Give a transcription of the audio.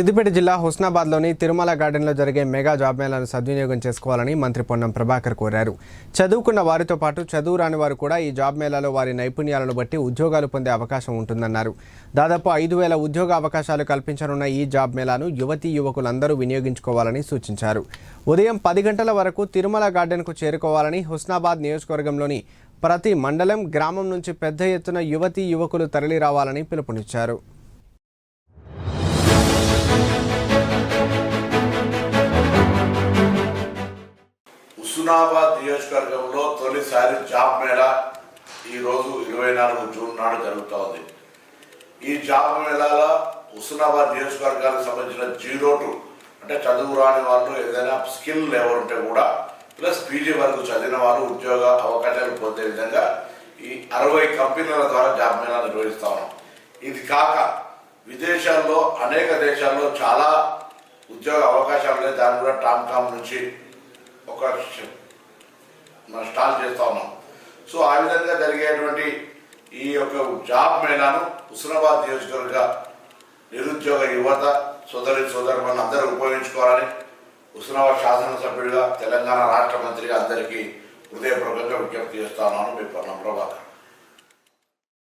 సిద్దిపేట జిల్లా హుస్నాబాద్లోని తిరుమల గార్డెన్లో జరిగే మెగా జాబ్ మేళాను సద్వినియోగం చేసుకోవాలని మంత్రి పొన్నం ప్రభాకర్ కోరారు. చదువుకున్న వారితో పాటు చదువు రాని వారు కూడా ఈ జాబ్ మేళాలో వారి నైపుణ్యాలను బట్టి ఉద్యోగాలు పొందే అవకాశం ఉంటుందన్నారు. దాదాపు ఐదు వేల ఉద్యోగ అవకాశాలు కల్పించనున్న ఈ జాబ్ మేళాను యువతీ యువకులందరూ వినియోగించుకోవాలని సూచించారు. ఉదయం పది గంటల వరకు తిరుమల గార్డెన్కు చేరుకోవాలని హుస్నాబాద్ నియోజకవర్గంలోని ప్రతి మండలం గ్రామం నుంచి పెద్ద ఎత్తున యువతీ యువకులు తరలిరావాలని పిలుపునిచ్చారు. హుస్నాబాద్ నియోజకవర్గంలో తొలిసారి జాబ్ మేళా ఈరోజు ఇరవై నాలుగు జూన్ నాడు జరుగుతూ ఉంది. ఈ జాబ్ మేళాలో హుస్నాబాద్ నియోజకవర్గానికి సంబంధించిన జీరో టు అంటే చదువు రాని వాళ్ళు ఏదైనా స్కిల్ లెవెల్ ఉంటే కూడా ప్లస్ పీజీ వరకు చదివిన వారు ఉద్యోగ అవకాశాలు పొందే విధంగా ఈ అరవై కంపెనీల ద్వారా జాబ్ మేళా నిర్వహిస్తా ఉన్నాం. ఇది కాక విదేశాల్లో అనేక దేశాల్లో చాలా ఉద్యోగ అవకాశాలు ఉన్నాయి. దాని కూడా టామ్ టామ్కామ్ నుంచి ఒక ష- మనం స్టార్ట్ ఉన్నాం. సో ఆ విధంగా జరిగేటువంటి ఈ యొక్క జాబ్ మేళాను హుస్నాబాద్ నియోజకవర్గ నిరుద్యోగ యువత సోదరి సోదరులను అందరూ ఉపయోగించుకోవాలని హుస్నాబాద్ శాసనసభ్యుడిగా తెలంగాణ రాష్ట్ర మంత్రిగా అందరికీ హృదయపూర్వకంగా విజ్ఞప్తి చేస్తా ఉన్నాను. మీ పొన్నం ప్రభాకర్.